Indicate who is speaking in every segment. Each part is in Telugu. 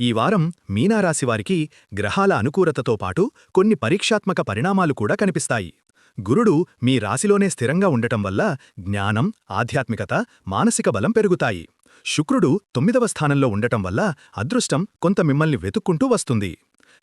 Speaker 1: ఈ వారం మీనారాశివారికి గ్రహాల అనుకూలతతో పాటు కొన్ని పరీక్షాత్మక పరిణామాలు కూడా కనిపిస్తాయి. గురుడు మీ రాశిలోనే స్థిరంగా ఉండటం వల్ల జ్ఞానం ఆధ్యాత్మికత మానసిక బలం పెరుగుతాయి. శుక్రుడు తొమ్మిదవ స్థానంలో ఉండటం వల్ల అదృష్టం కొంత మిమ్మల్ని వెతుక్కుంటూ వస్తుంది.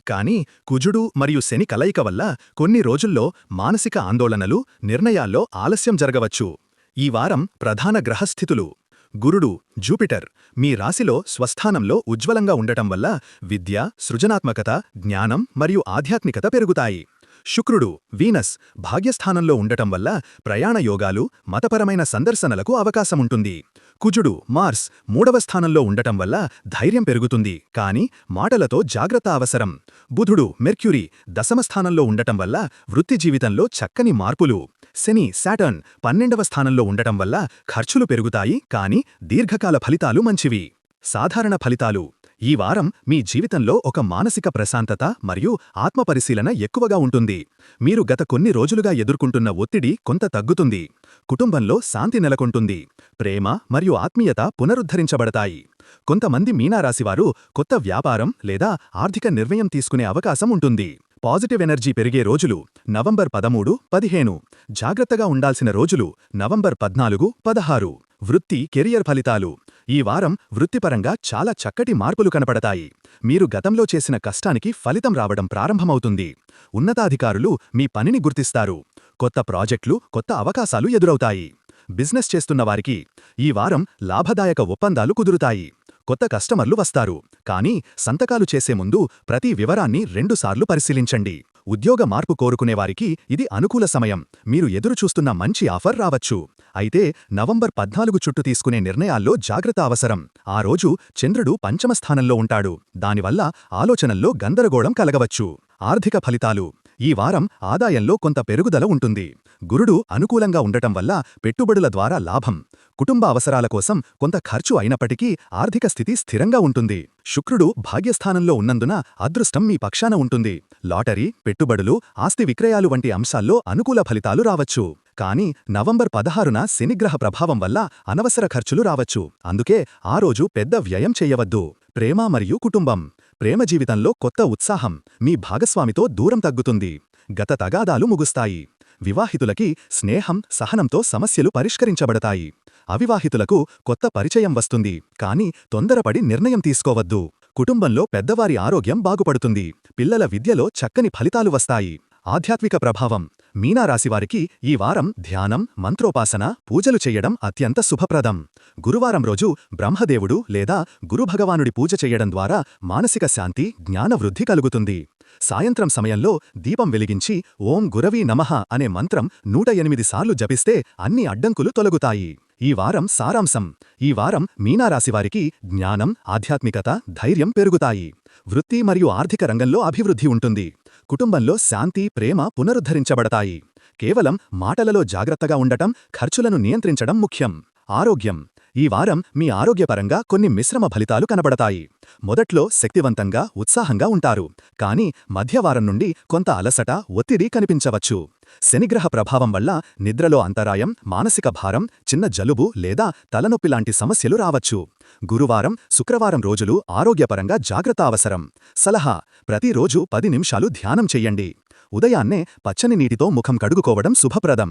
Speaker 1: కాని కుజుడు మరియు శని కలయిక వల్ల కొన్ని రోజుల్లో మానసిక ఆందోళనలు నిర్ణయాల్లో ఆలస్యం జరగవచ్చు. ఈ వారం ప్రధాన గ్రహస్థితులు. గురుడు జూపిటర్ మీ రాశిలో స్వస్థానంలో ఉజ్వలంగా ఉండటం వల్ల విద్య సృజనాత్మకత జ్ఞానం మరియు ఆధ్యాత్మికత పెరుగుతాయి. శుక్రుడు వీనస్ భాగ్యస్థానంలో ఉండటం వల్ల ప్రయాణ యోగాలు మతపరమైన సందర్శనలకు అవకాశముంటుంది కుజుడు మార్స్ మూడవ స్థానంలో ఉండటం వల్ల ధైర్యం పెరుగుతుంది. కాని మాటలతో జాగ్రత్త అవసరం. బుధుడు మెర్క్యూరీ దశమ స్థానంలో ఉండటం వల్ల వృత్తి జీవితంలో చక్కని మార్పులు. శని శాటర్న్ పన్నెండవ స్థానంలో ఉండటం వల్ల ఖర్చులు పెరుగుతాయి కాని దీర్ఘకాల ఫలితాలు మంచివి. సాధారణ ఫలితాలు. ఈ వారం మీ జీవితంలో ఒక మానసిక ప్రశాంతత మరియు ఆత్మపరిశీలన ఎక్కువగా ఉంటుంది. మీరు గత కొన్ని రోజులుగా ఎదుర్కొంటున్న ఒత్తిడి కొంత తగ్గుతుంది. కుటుంబంలో శాంతి నెలకొంటుంది. ప్రేమ మరియు ఆత్మీయత పునరుద్ధరించబడతాయి. కొంతమంది మీనారాశివారు కొత్త వ్యాపారం లేదా ఆర్థిక నిర్ణయం తీసుకునే అవకాశం ఉంటుంది. పాజిటివ్ ఎనర్జీ పెరిగే రోజులు నవంబర్ పదమూడు పదిహేను. జాగ్రత్తగా ఉండాల్సిన రోజులు నవంబర్ పద్నాలుగు పదహారు. వృత్తి కెరియర్ ఫలితాలు. ఈ వారం వృత్తిపరంగా చాలా చక్కటి మార్పులు కనపడతాయి. మీరు గతంలో చేసిన కష్టానికి ఫలితం రావడం ప్రారంభమవుతుంది. ఉన్నతాధికారులు మీ పనిని గుర్తిస్తారు. కొత్త ప్రాజెక్టులు కొత్త అవకాశాలు ఎదురవుతాయి. బిజినెస్ చేస్తున్నవారికి ఈ వారం లాభదాయక ఒప్పందాలు కుదురుతాయి. కొత్త కస్టమర్లు వస్తారు. కానీ సంతకాలు చేసే ముందు ప్రతి వివరాన్ని రెండుసార్లు పరిశీలించండి. ఉద్యోగ మార్పు కోరుకునేవారికి ఇది అనుకూల సమయం. మీరు ఎదురుచూస్తున్న మంచి ఆఫర్ రావచ్చు. అయితే నవంబర్ పద్నాలుగు చుట్టూ తీసుకునే నిర్ణయాల్లో జాగ్రత్త అవసరం. ఆ రోజు చంద్రుడు పంచమస్థానంలో ఉంటాడు. దానివల్ల ఆలోచనల్లో గందరగోళం కలగవచ్చు. ఆర్థిక ఫలితాలు. ఈ వారం ఆదాయంలో కొంత పెరుగుదల ఉంటుంది. గురుడు అనుకూలంగా ఉండటం వల్ల పెట్టుబడుల ద్వారా లాభం. కుటుంబ అవసరాల కోసం కొంత ఖర్చు అయినప్పటికీ ఆర్థిక స్థితి స్థిరంగా ఉంటుంది. శుక్రుడు భాగ్యస్థానంలో ఉన్నందున అదృష్టం మీ పక్షాన ఉంటుంది. లాటరీ పెట్టుబడులు ఆస్తి విక్రయాలు వంటి అంశాల్లో అనుకూల ఫలితాలు రావచ్చు. కానీ నవంబర్ పదహారున శనిగ్రహ ప్రభావం వల్ల అనవసర ఖర్చులు రావచ్చు. అందుకే ఆ రోజు పెద్ద వ్యయం చేయవద్దు. ప్రేమ మరియు కుటుంబం. ప్రేమ జీవితంలో కొత్త ఉత్సాహం మీ భాగస్వామితో దూరం తగ్గుతుంది. గత తగాదాలు ముగుస్తాయి. వివాహితులకి స్నేహం సహనంతో సమస్యలు పరిష్కరించబడతాయి. అవివాహితులకు కొత్త పరిచయం వస్తుంది కాని తొందరపడి నిర్ణయం తీసుకోవద్దు. కుటుంబంలో పెద్దవారి ఆరోగ్యం బాగుపడుతుంది పిల్లల విద్యలో చక్కని ఫలితాలు వస్తాయి. ఆధ్యాత్మిక ప్రభావం మీనారాశివారికి ఈ వారం ధ్యానం మంత్రోపాసన పూజలు చెయ్యడం అత్యంత శుభప్రదం. గురువారం రోజు బ్రహ్మదేవుడు లేదా గురుభగవానుడి పూజ చెయ్యడం ద్వారా మానసిక శాంతి జ్ఞానవృద్ధి కలుగుతుంది. సాయంత్రం సమయంలో దీపం వెలిగించి ఓం గురవీ నమః అనే మంత్రం నూట ఎనిమిది సార్లు జపిస్తే అన్ని అడ్డంకులు తొలగుతాయి. ఈ వారం సారాంశం. ఈ వారం మీనారాశివారికి జ్ఞానం ఆధ్యాత్మికత ధైర్యం పెరుగుతాయి. వృత్తి మరియు ఆర్థిక రంగంలో అభివృద్ధి ఉంటుంది. కుటుంబంలో శాంతి ప్రేమ పునరుద్ధరించబడతాయి. కేవలం మాటలలో జాగ్రత్తగా ఉండటం ఖర్చులను నియంత్రించడం ముఖ్యం. ఆరోగ్యం. ఈ వారం మీ ఆరోగ్యపరంగా కొన్ని మిశ్రమ ఫలితాలు కనబడతాయి. మొదట్లో శక్తివంతంగా ఉత్సాహంగా ఉంటారు. కానీ మధ్యవారం నుండి కొంత అలసట ఒత్తిడి కనిపించవచ్చు. శనిగ్రహ ప్రభావం వల్ల నిద్రలో అంతరాయం మానసిక భారం చిన్న జలుబు లేదా తలనొప్పి లాంటి సమస్యలు రావచ్చు. గురువారం శుక్రవారం రోజులు ఆరోగ్యపరంగా జాగ్రత్త అవసరం. సలహా ప్రతిరోజు పది నిమిషాలు ధ్యానం చెయ్యండి ఉదయాన్నే పచ్చని నీటితో ముఖం కడుగుకోవడం శుభప్రదం.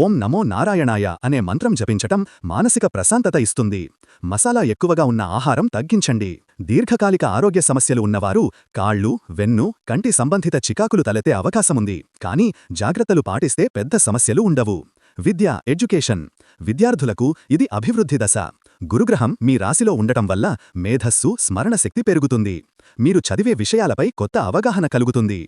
Speaker 1: ఓం నమో నారాయణాయ అనే మంత్రం జపించటం మానసిక ప్రశాంతత ఇస్తుంది. మసాలా ఎక్కువగా ఉన్న ఆహారం తగ్గించండి. దీర్ఘకాలిక ఆరోగ్య సమస్యలు ఉన్నవారు కాళ్ళు వెన్ను కంటి సంబంధిత చికాకులు తలెత్తే అవకాశముంది. కానీ జాగ్రత్తలు పాటిస్తే పెద్ద సమస్యలు ఉండవు. విద్య ఎడ్యుకేషన్. విద్యార్థులకు ఇది అభివృద్ధి దశ. గురుగ్రహం మీ రాశిలో ఉండటం వల్ల మేధస్సు స్మరణశక్తి పెరుగుతుంది. మీరు చదివే విషయాలపై కొత్త అవగాహన కలుగుతుంది.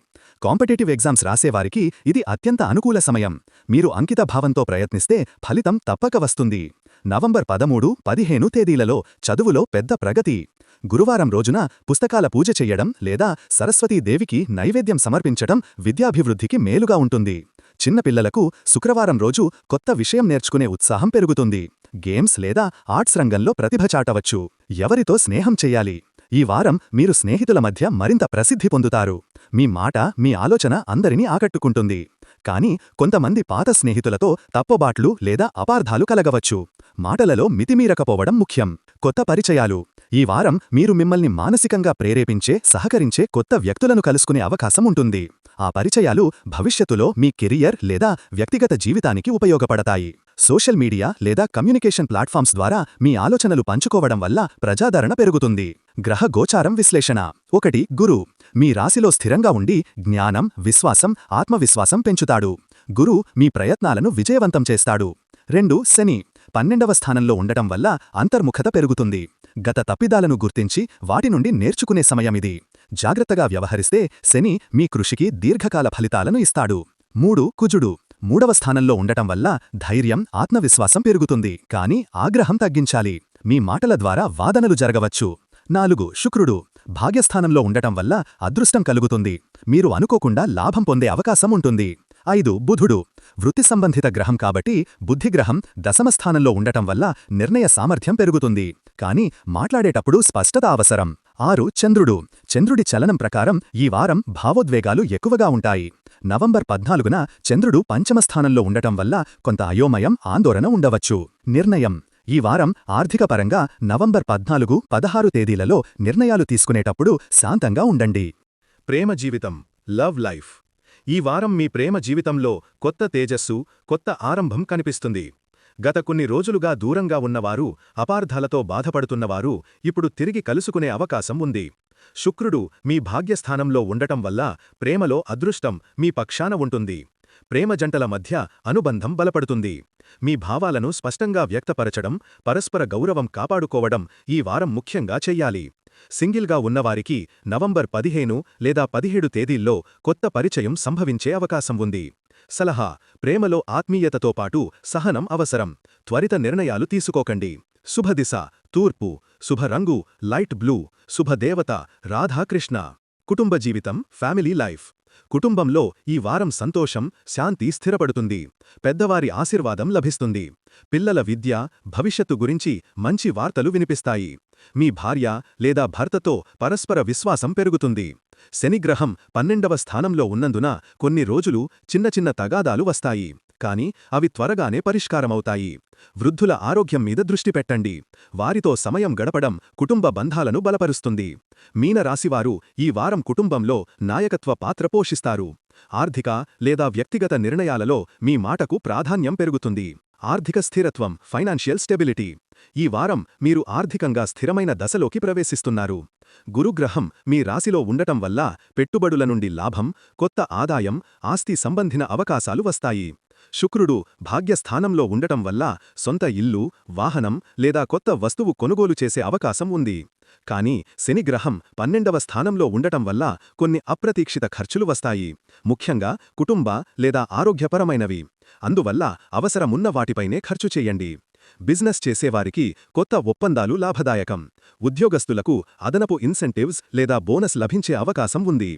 Speaker 1: కాంపిటేటివ్ ఎగ్జామ్స్ రాసేవారికి ఇది అత్యంత అనుకూల సమయం. మీరు అంకిత భావంతో ప్రయత్నిస్తే ఫలితం తప్పక వస్తుంది. నవంబర్ పదమూడు పదిహేను తేదీలలో చదువులో పెద్ద ప్రగతి. గురువారం రోజున పుస్తకాల పూజ చెయ్యడం లేదా సరస్వతీదేవికి నైవేద్యం సమర్పించడం విద్యాభివృద్ధికి మేలుగా ఉంటుంది. చిన్నపిల్లలకు శుక్రవారం రోజు కొత్త విషయం నేర్చుకునే ఉత్సాహం పెరుగుతుంది. గేమ్స్ లేదా ఆర్ట్స్ రంగంలో ప్రతిభ చాటవచ్చు. ఎవరితో స్నేహం చెయ్యాలి ఈ వారం మీరు స్నేహితుల మధ్య మరింత ప్రసిద్ధి పొందుతారు. మీ మాట మీ ఆలోచన అందరినీ ఆకట్టుకుంటుంది. కానీ కొంతమంది పాత స్నేహితులతో తప్పబాట్లు లేదా అపార్థాలు కలగవచ్చు. మాటలలో మితిమీరకపోవడం ముఖ్యం. కొత్త పరిచయాలు. ఈ వారం మీరు మిమ్మల్ని మానసికంగా ప్రేరేపించే సహకరించే కొత్త వ్యక్తులను కలుసుకునే అవకాశం ఉంటుంది. ఆ పరిచయాలు భవిష్యత్తులో మీ కెరియర్ లేదా వ్యక్తిగత జీవితానికి ఉపయోగపడతాయి. సోషల్ మీడియా లేదా కమ్యూనికేషన్ ప్లాట్ఫామ్స్ ద్వారా మీ ఆలోచనలు పంచుకోవడం వల్ల ప్రజాదరణ పెరుగుతుంది. గ్రహ గోచారం విశ్లేషణ. ఒకటి గురు. మీ రాశిలో స్థిరంగా ఉండి జ్ఞానం విశ్వాసం ఆత్మవిశ్వాసం పెంచుతాడు. గురు మీ ప్రయత్నాలను విజయవంతం చేస్తాడు. రెండు శని. పన్నెండవ స్థానంలో ఉండటం వల్ల అంతర్ముఖత పెరుగుతుంది. గత తప్పిదాలను గుర్తించి వాటి నుండి నేర్చుకునే సమయమిది. జాగ్రత్తగా వ్యవహరిస్తే శని మీ కృషికి దీర్ఘకాల ఫలితాలను ఇస్తాడు. మూడు కుజుడు. మూడవ స్థానంలో ఉండటం వల్ల ధైర్యం ఆత్మవిశ్వాసం పెరుగుతుంది. కాని ఆగ్రహం తగ్గించాలి. మీ మాటల ద్వారా వాదనలు జరగవచ్చు. నాలుగు శుక్రుడు భాగ్యస్థానంలో ఉండటం వల్ల అదృష్టం కలుగుతుంది. మీరు అనుకోకుండా లాభం పొందే అవకాశం ఉంటుంది. ఐదు బుధుడు వృత్తి సంబంధిత గ్రహం కాబట్టి బుద్ధిగ్రహం దశమస్థానంలో ఉండటం వల్ల నిర్ణయ సామర్థ్యం పెరుగుతుంది. కాని మాట్లాడేటప్పుడు స్పష్టత అవసరం. ఆరు చంద్రుడు చంద్రుడి చలనం ప్రకారం ఈ వారం భావోద్వేగాలు ఎక్కువగా ఉంటాయి. నవంబర్ పద్నాలుగున చంద్రుడు పంచమస్థానంలో ఉండటం వల్ల కొంత అయోమయం ఆందోళన ఉండవచ్చు. నిర్ణయం ఈ వారం ఆర్థికపరంగా నవంబర్ పద్నాలుగు పదహారు తేదీలలో నిర్ణయాలు తీసుకునేటప్పుడు శాంతంగా ఉండండి.
Speaker 2: ప్రేమ జీవితం లవ్ లైఫ్. ఈ వారం మీ ప్రేమ జీవితంలో కొత్త తేజస్సు కొత్త ఆరంభం కనిపిస్తుంది. గత కొన్ని రోజులుగా దూరంగా ఉన్నవారు అపార్థాలతో బాధపడుతున్నవారు ఇప్పుడు తిరిగి కలుసుకునే అవకాశం ఉంది. శుక్రుడు మీ భాగ్యస్థానంలో ఉండటం వల్ల ప్రేమలో అదృష్టం మీ పక్షాన ఉంటుంది. ప్రేమ జంటల మధ్య అనుబంధం బలపడుతుంది. మీ భావాలను స్పష్టంగా వ్యక్తపరచడం పరస్పర గౌరవం కాపాడుకోవడం ఈ వారం ముఖ్యంగా చెయ్యాలి. సింగిల్గా ఉన్నవారికి నవంబర్ పదిహేను లేదా పదిహేడు తేదీల్లో కొత్త పరిచయం సంభవించే అవకాశం ఉంది. సలహా ప్రేమలో ఆత్మీయతతో పాటు సహనం అవసరం. త్వరిత నిర్ణయాలు తీసుకోకండి. శుభదిశ తూర్పు శుభరంగు లైట్ బ్లూ శుభదేవత రాధాకృష్ణ. కుటుంబ జీవితం ఫ్యామిలీ లైఫ్. కుటుంబంలో ఈ వారం సంతోషం శాంతి స్థిరపడుతుంది. పెద్దవారి ఆశీర్వాదం లభిస్తుంది. పిల్లల విద్య భవిష్యత్తు గురించి మంచి వార్తలు వినిపిస్తాయి. మీ భార్య లేదా భర్తతో పరస్పర విశ్వాసం పెరుగుతుంది. శనిగ్రహం పన్నెండవ స్థానంలో ఉన్నందున కొన్ని రోజులు చిన్న చిన్న తగాదాలు వస్తాయి. కాని అవి త్వరగానే పరిష్కారమవుతాయి. వృద్ధుల ఆరోగ్యం మీద దృష్టి పెట్టండి. వారితో సమయం గడపడం కుటుంబ బంధాలను బలపరుస్తుంది. మీనరాశివారు ఈ వారం కుటుంబంలో నాయకత్వ పాత్ర పోషిస్తారు. ఆర్థిక లేదా వ్యక్తిగత నిర్ణయాలలో మీ మాటకు ప్రాధాన్యం పెరుగుతుంది. ఆర్థిక స్థిరత్వం ఫైనాన్షియల్ స్టెబిలిటీ. ఈ వారం మీరు ఆర్థికంగా స్థిరమైన దశలోకి ప్రవేశిస్తున్నారు. గురుగ్రహం మీ రాశిలో ఉండటం వల్ల పెట్టుబడుల నుండి లాభం కొత్త ఆదాయం ఆస్తి సంబంధిన అవకాశాలు వస్తాయి. శుక్రుడు భాగ్యస్థానంలో ఉండటం వల్ల సొంత ఇల్లు వాహనం లేదా కొత్త వస్తువు కొనుగోలు చేసే అవకాశం ఉంది. కాని శనిగ్రహం పన్నెండవ స్థానంలో ఉండటం వల్ల కొన్ని అప్రతీక్షిత ఖర్చులు వస్తాయి. ముఖ్యంగా కుటుంబ లేదా ఆరోగ్యపరమైనవి. అందువల్ల అవసరమున్న వాటిపైనే ఖర్చు చేయండి. బిజినెస్ చేసేవారికి కొత్త ఒప్పందాలు లాభదాయకం. ఉద్యోగస్తులకు అదనపు ఇన్సెంటివ్స్ లేదా బోనస్ లభించే అవకాశం ఉంది.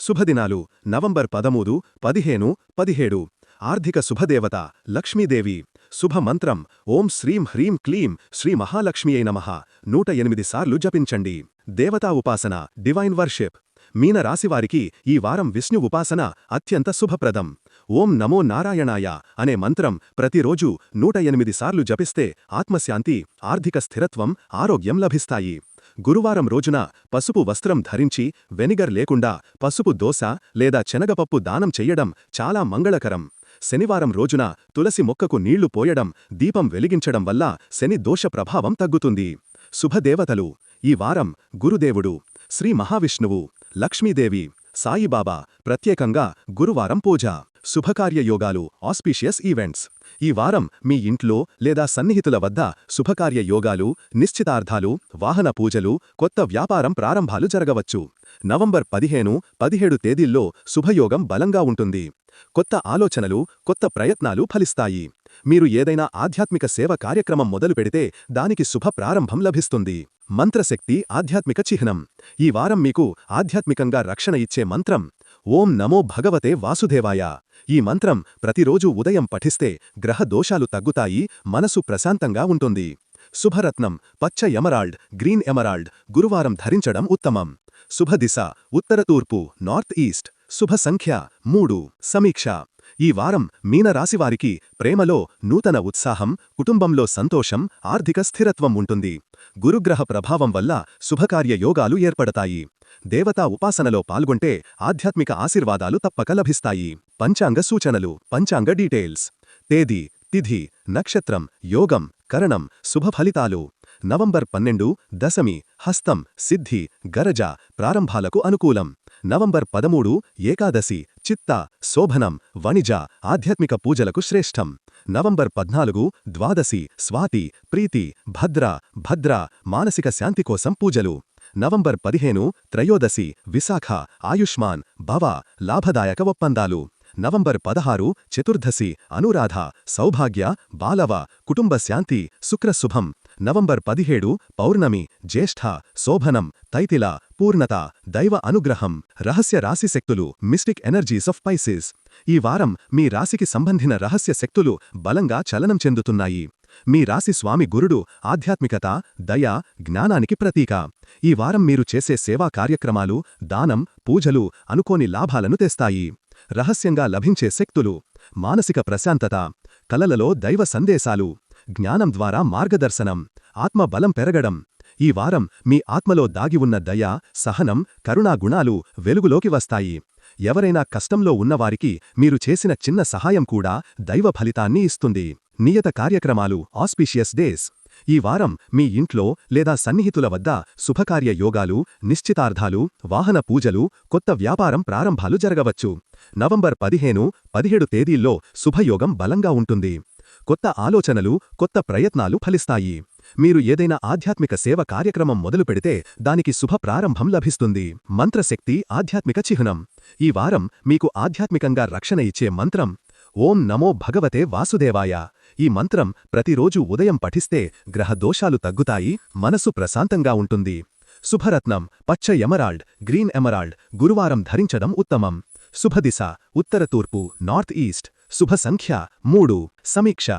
Speaker 2: శుభదినాలు. నవంబర్ పదమూడు పదిహేను పదిహేడు. ఆర్థిక శుభదేవత లక్ష్మీదేవి శుభమంత్రం. ఓం శ్రీం హ్రీం క్లీం శ్రీ మహాలక్ష్మియై నమః. నూట ఎనిమిది సార్లు జపించండి. దేవతా ఉపాసన డివైన్ వర్షిప్. మీన రాశివారికి ఈ వారం విష్ణు ఉపాసన అత్యంత శుభప్రదం. ఓం నమో నారాయణాయ అనే మంత్రం ప్రతిరోజూ నూట ఎనిమిది సార్లు జపిస్తే ఆత్మశాంతి ఆర్థిక స్థిరత్వం ఆరోగ్యం లభిస్తాయి. గురువారం రోజున పసుపు వస్త్రం ధరించి వెనిగర్ లేకుండా పసుపు దోశ లేదా శనగపప్పు దానం చెయ్యడం చాలా మంగళకరం. శనివారం రోజున తులసి మొక్కకు నీళ్ళు పోయడం దీపం వెలిగించడం వల్ల శని దోష ప్రభావం తగ్గుతుంది. శుభదేవతలు ఈ వారం గురుదేవుడు శ్రీ మహావిష్ణువు లక్ష్మీదేవి సాయిబాబా ప్రత్యేకంగా గురువారం పూజ శుభకార్యయోగాలు ఆస్పీషియస్ ఈవెంట్స్. ఈ వారం మీ ఇంట్లో లేదా సన్నిహితుల వద్ద శుభకార్య యోగాలు నిశ్చితార్థాలు వాహన పూజలు కొత్త వ్యాపారం ప్రారంభాలు జరగవచ్చు. నవంబర్ పదిహేను పదిహేడు తేదీల్లో శుభయోగం బలంగా ఉంటుంది. కొత్త ఆలోచనలు కొత్త ప్రయత్నాలు ఫలిస్తాయి. మీరు ఏదైనా ఆధ్యాత్మిక సేవ కార్యక్రమం మొదలు పెడితే దానికి శుభ ప్రారంభం లభిస్తుంది. మంత్రశక్తి ఆధ్యాత్మిక చిహ్నం. ఈ వారం మీకు ఆధ్యాత్మికంగా రక్షణ ఇచ్చే మంత్రం ఓం నమో భగవతే వాసుదేవాయ. ఈ మంత్రం ప్రతిరోజూ ఉదయం పఠిస్తే గ్రహ దోషాలు తగ్గుతాయి మనసు ప్రశాంతంగా ఉంటుంది. శుభరత్నం పచ్చ ఎమరాల్డ్ గ్రీన్ ఎమరాల్డ్ గురువారం ధరించడం ఉత్తమం. శుభదిశ ఉత్తర తూర్పు నార్త్ ఈస్ట్. శుభ సంఖ్య మూడు. సమీక్ష. ఈ వారం మీనరాశివారికి ప్రేమలో నూతన ఉత్సాహం కుటుంబంలో సంతోషం ఆర్థిక స్థిరత్వం ఉంటుంది. గురుగ్రహ ప్రభావం వల్ల శుభకార్య యోగాలు ఏర్పడతాయి. దేవతా ఉపాసనలో పాల్గొంటే ఆధ్యాత్మిక ఆశీర్వాదాలు తప్పక లభిస్తాయి. పంచాంగ సూచనలు పంచాంగ డీటెయిల్స్. తేదీ తిథి నక్షత్రం యోగం కరణం శుభ ఫలితాలు. నవంబర్ పన్నెండు దశమి హస్తం సిద్ధి గరజ ప్రారంభాలకు అనుకూలం. నవంబర్ పదమూడు ఏకాదశి చిత్త శోభనం వణిజ ఆధ్యాత్మిక పూజలకు శ్రేష్టం. నవంబర్ పద్నాలుగు ద్వాదశి స్వాతి ప్రీతి భద్ర భద్ర మానసిక శాంతి కోసం పూజలు. నవంబర్ పదిహేను త్రయోదశి విశాఖ ఆయుష్మాన్ భవ లాభదాయక ఒప్పందాలు. నవంబర్ పదహారు చతుర్దశి అనురాధ సౌభాగ్య బాలవ కుటుంబ శాంతి శుక్రశుభం నవంబర్ పదిహేడు పౌర్ణమి జ్యేష్ఠ శోభనం తైతిల పూర్ణత దైవ అనుగ్రహం రహస్య రాశి శక్తులు మిస్టిక్ ఎనర్జీస్ ఆఫ్ పైసిస్. ఈ వారం మీ రాశికి సంబంధిన రహస్య శక్తులు బలంగా చలనం చెందుతున్నాయి. మీ రాశి స్వామి గురుడు ఆధ్యాత్మికత దయ జ్ఞానానికి ప్రతీక. ఈ వారం మీరు చేసే సేవా కార్యక్రమాలు దానం పూజలు అనుకోని లాభాలను తెస్తాయి. రహస్యంగా లభించే శక్తులు మానసిక ప్రశాంతత కలలలో దైవ సందేశాలు. జ్ఞానం ద్వారా మార్గదర్శనం ఆత్మ బలం పెరగడం. ఈ వారం మీ ఆత్మలో దాగి ఉన్న దయ సహనం కరుణా గుణాలు వెలుగులోకి వస్తాయి. ఎవరైనా కష్టంలో ఉన్నవారికి మీరు చేసిన చిన్న సహాయం కూడా దైవ ఫలితాన్ని ఇస్తుంది. నియత కార్యక్రమాలు ఆస్పీషియస్ డేస్. ఈ వారం మీ ఇంట్లో లేదా సన్నిహితుల వద్ద శుభకార్య యోగాలు నిశ్చితార్థాలు వాహన పూజలు కొత్త వ్యాపారం ప్రారంభాలు జరగవచ్చు. నవంబర్ పదిహేను పదిహేడు తేదీల్లో శుభయోగం బలంగా ఉంటుంది. కొత్త ఆలోచనలు కొత్త ప్రయత్నాలు ఫలిస్తాయి. మీరు ఏదైనా ఆధ్యాత్మిక సేవ కార్యక్రమం మొదలు పెడితే దానికి శుభ ప్రారంభం లభిస్తుంది. మంత్రశక్తి ఆధ్యాత్మిక చిహ్నం. ఈ వారం మీకు ఆధ్యాత్మికంగా రక్షణ ఇచ్చే మంత్రం ఓం నమో భగవతే వాసుదేవాయ. ఈ మంత్రం ప్రతిరోజు ఉదయం పఠిస్తే గ్రహదోషాలు తగ్గుతాయి మనసు ప్రశాంతంగా ఉంటుంది. శుభరత్నం పచ్చ ఎమరాల్డ్ గ్రీన్ ఎమరాల్డ్ గురువారం ధరించడం ఉత్తమం. శుభదిశ ఉత్తర తూర్పు నార్త్ ఈస్ట్. శుభ సంఖ్య మూడు. సమీక్ష.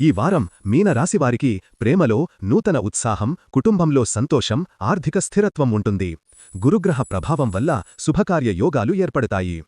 Speaker 2: ఈ వారం మీనరాశివారికి ప్రేమలో నూతన ఉత్సాహం కుటుంబంలో సంతోషం ఆర్థిక స్థిరత్వం ఉంటుంది. గురుగ్రహ ప్రభావం వల్ల శుభకార్య యోగాలు ఏర్పడతాయి.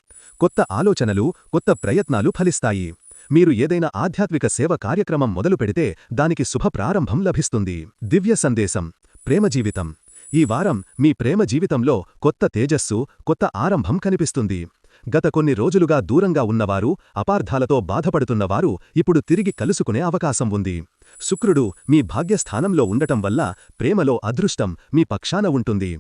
Speaker 2: కొత్త ఆలోచనలు కొత్త ప్రయత్నాలు ఫలిస్తాయి. మీరు ఏదైనా ఆధ్యాత్మిక సేవ కార్యక్రమం మొదలు పెడితే దానికి శుభ ప్రారంభం లభిస్తుంది. దివ్య సందేశం. ప్రేమ జీవితం. ఈ వారం మీ ప్రేమ జీవితంలో కొత్త తేజస్సు కొత్త ఆరంభం కనిపిస్తుంది. గత కొన్ని రోజులుగా దూరంగా ఉన్నవారు అపార్థాలతో బాధపడుతున్నవారు ఇప్పుడు తిరిగి కలుసుకునే అవకాశం ఉంది. శుక్రుడు మీ భాగ్యస్థానంలో ఉండటం వల్ల ప్రేమలో అదృష్టం మీ పక్షాన ఉంటుంది.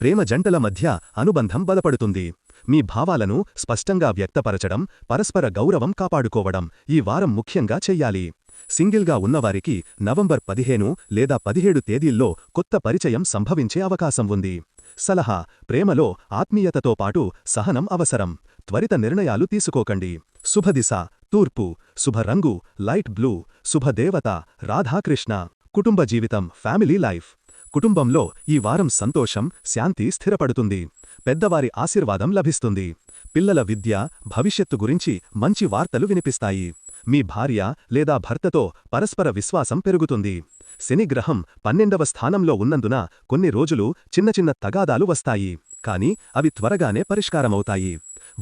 Speaker 2: ప్రేమ జంటల మధ్య అనుబంధం బలపడుతుంది. మీ భావాలను స్పష్టంగా వ్యక్తపరచడం పరస్పర గౌరవం కాపాడుకోవడం ఈ వారం ముఖ్యంగా చెయ్యాలి సింగిల్గా ఉన్నవారికి నవంబర్ పదిహేను లేదా పదిహేడు తేదీల్లో కొత్త పరిచయం సంభవించే అవకాశం ఉంది. సలహా ప్రేమలో ఆత్మీయతతో పాటు సహనం అవసరం. త్వరిత నిర్ణయాలు తీసుకోకండి. శుభదిశ తూర్పు శుభరంగు లైట్ బ్లూ శుభదేవత రాధాకృష్ణ. కుటుంబ జీవితం ఫ్యామిలీ లైఫ్. కుటుంబంలో ఈ వారం సంతోషం శాంతి స్థిరపడుతుంది. పెద్దవారి ఆశీర్వాదం లభిస్తుంది. పిల్లల విద్య భవిష్యత్తు గురించి మంచి వార్తలు వినిపిస్తాయి. మీ భార్య లేదా భర్తతో పరస్పర విశ్వాసం పెరుగుతుంది. శనిగ్రహం పన్నెండవ స్థానంలో ఉన్నందున కొన్ని రోజులు చిన్న చిన్న తగాదాలు వస్తాయి. కాని అవి త్వరగానే పరిష్కారమవుతాయి.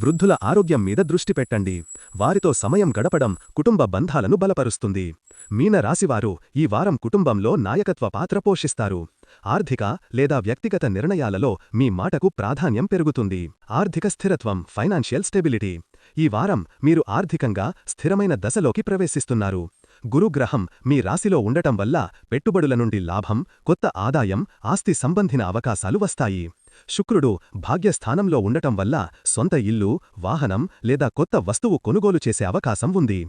Speaker 2: వృద్ధుల ఆరోగ్యం మీద దృష్టి పెట్టండి. వారితో సమయం గడపడం కుటుంబ బంధాలను బలపరుస్తుంది. మీన రాశివారు ఈ వారం కుటుంబంలో నాయకత్వ పాత్ర పోషిస్తారు. ఆర్థిక లేదా వ్యక్తిగత నిర్ణయాలలో మీ మాటకు ప్రాధాన్యం పెరుగుతుంది. ఆర్థిక స్థిరత్వం ఫైనాన్షియల్ స్టెబిలిటీ. ఈ వారం మీరు ఆర్థికంగా స్థిరమైన దశలోకి ప్రవేశిస్తున్నారు. గురుగ్రహం మీ రాశిలో ఉండటం వల్ల పెట్టుబడుల నుండి లాభం కొత్త ఆదాయం ఆస్తి సంబంధిన అవకాశాలు వస్తాయి. శుక్రుడు భాగ్యస్థానంలో ఉండటం వల్ల సొంత ఇల్లు వాహనం లేదా కొత్త వస్తువు కొనుగోలు చేసే అవకాశం ఉంది.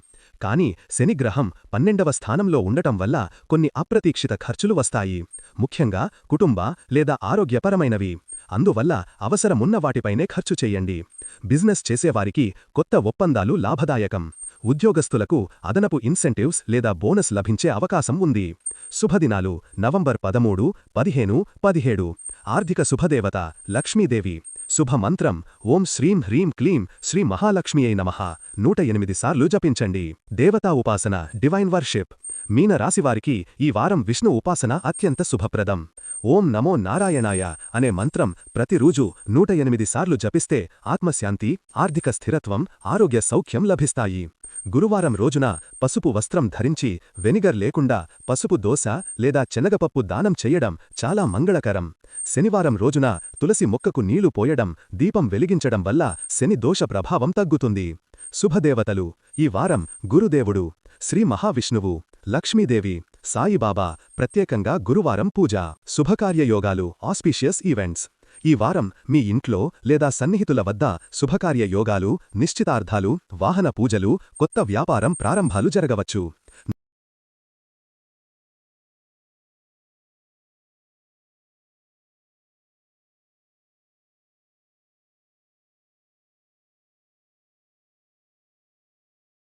Speaker 2: కాని శనిగ్రహం పన్నెండవ స్థానంలో ఉండటం వల్ల కొన్ని అప్రతీక్షిత ఖర్చులు వస్తాయి. ముఖ్యంగా కుటుంబ లేదా ఆరోగ్యపరమైనవి. అందువల్ల అవసరమున్న వాటిపైనే ఖర్చు చెయ్యండి బిజినెస్ చేసేవారికి కొత్త ఒప్పందాలు లాభదాయకం. ఉద్యోగస్తులకు అదనపు ఇన్సెంటివ్స్ లేదా బోనస్ లభించే అవకాశం ఉంది. శుభదినాలు నవంబర్ పదమూడు పదిహేను పదిహేడు. ఆర్థిక శుభదేవత లక్ష్మీదేవి శుభమంత్రం ఓం శ్రీం హ్రీం క్లీం శ్రీ మహాలక్ష్మియై నమః. నూట ఎనిమిది సార్లు జపించండి. దేవతా ఉపాసన డివైన్ వర్షిప్. మీన రాశివారికి ఈ వారం విష్ణు ఉపాసన అత్యంత శుభప్రదం. ఓం నమో నారాయణాయ అనే మంత్రం ప్రతిరోజు నూట ఎనిమిది సార్లు జపిస్తే ఆత్మశాంతి ఆర్థిక స్థిరత్వం ఆరోగ్య సౌఖ్యం లభిస్తాయి. గురువారం రోజున పసుపు వస్త్రం ధరించి వెనిగర్ లేకుండా పసుపు దోశ లేదా శనగపప్పు దానం చెయ్యడం చాలా మంగళకరం. శనివారం రోజున తులసి మొక్కకు నీళ్ళు పోయడం దీపం వెలిగించడం వల్ల శని దోష ప్రభావం తగ్గుతుంది. శుభదేవతలు ఈ వారం గురుదేవుడు శ్రీ మహావిష్ణువు లక్ష్మీదేవి సాయిబాబా ప్రత్యేకంగా గురువారం పూజ. శుభకార్యయోగాలు ఆస్పీషియస్ ఈవెంట్స్. ఈ వారం మీ ఇంట్లో లేదా సన్నిహితుల వద్ద శుభకార్య యోగాలు నిశ్చితార్థాలు వాహన పూజలు కొత్త వ్యాపారం ప్రారంభాలు జరగవచ్చు.